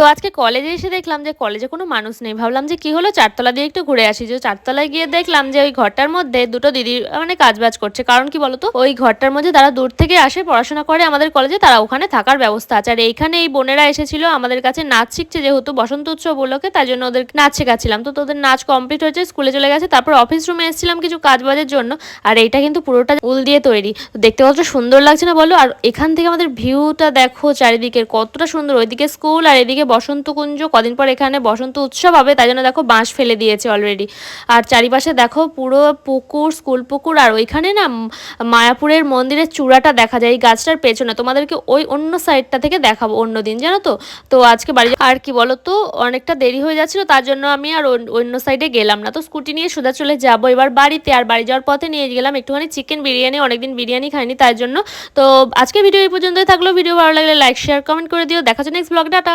তো আজকে কলেজে এসে দেখলাম যে কলেজে কোনো মানুষ নেই। ভাবলাম যে কি হলো? চারতলা দিয়ে একটু ঘুরে আসি। যে চারতলায় গিয়ে দেখলাম যে ওই ঘরটার মধ্যে দুটো দিদি মানে কাজ বাজ করছে। কারণ কি বলতো? ওই ঘরটার মধ্যে তারা দূর থেকে আসে, পড়াশোনা করে আমাদের কলেজে তারা ওখানে থাকার ব্যবস্থা আছে। আর এইখানে এই বোনেরা এসেছিল, আমাদের কাছে নাচ শিখছে যেহেতু বসন্ত উৎসব উপলক্ষে, তাই জন্য ওদের নাচ শেখাচ্ছিলাম। তো তোদের নাচ কমপ্লিট হয়েছে স্কুলে চলে গেছে, তারপর অফিস রুমে এসেছিলাম কিছু কাজ বাজের জন্য। আর এইটা কিন্তু পুরোটা উল দিয়ে তৈরি। দেখতে কতটা সুন্দর লাগছে না বলো? আর এখান থেকে আমাদের ভিউটা দেখো চারিদিকের, কতটা সুন্দর। ওইদিকে স্কুল আর এদিকে বসন্ত কুঞ্জ কদিন পর এখানে বসন্ত উৎসব হবে, তাই জন্য দেখো বাঁশ ফেলে দিয়েছে অলরেডি আর চারিপাশে দেখো পুরো পুকুর স্কুল পুকুর, আর ওইখানে না মায়াপুরের মন্দিরের চূড়াটা দেখা যায়, এই গাছটার পেছনে। তোমাদেরকে ওই অন্য সাইডটা থেকে দেখাবো অন্য দিন, জানো তো? তো আজকে বাড়ি আর কি বলো তো অনেকটা দেরি হয়ে যাচ্ছিল, তার জন্য আমি আর অন্য- অন্য সাইডে গেলাম না। তো স্কুটি নিয়ে সোজা চলে যাব এবার বাড়িতে, আর বাড়ি যাওয়ার পথে নিয়ে গেলাম একটুখানি চিকেন বিরিয়ানি, অনেকদিন বিরিয়ানি খাইনি তার জন্য। তো আজকে ভিডিও এই পর্যন্তই থাকল। ভিডিও ভালো লাগলে লাইক শেয়ার কমেন্ট করে দিও। দেখা হচ্ছে নেক্সট ব্লগ ডাটা